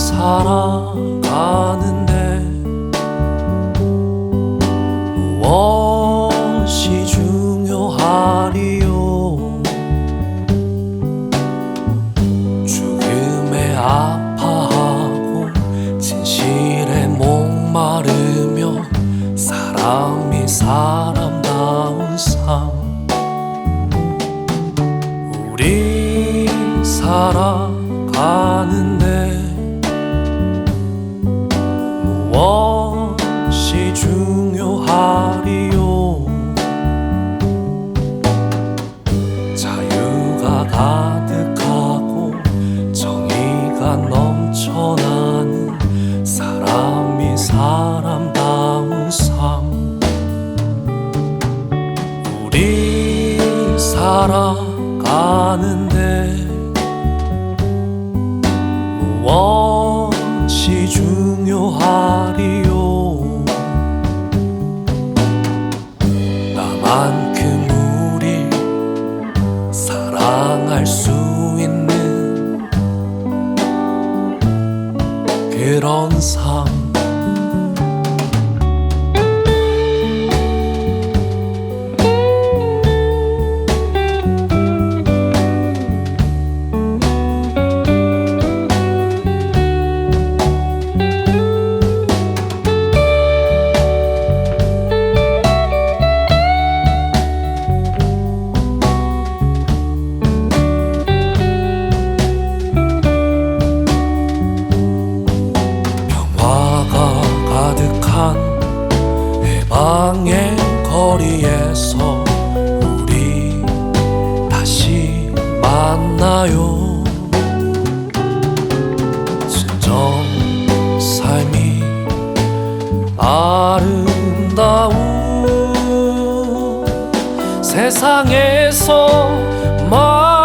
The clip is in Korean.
살아가는데 무엇이 중요하리요? 죽음에 아파하고 진실에 목마르며 사람이 사람다운 삶. 우리 살아가는 넘쳐나는 사람이 사람다운 삶. 우리 살아가는데 무엇이 중요하리요? 나만 it on somehow. 해방의 거리에서 우리 다시 만나요. 진정 삶이 아름다운 세상에서 말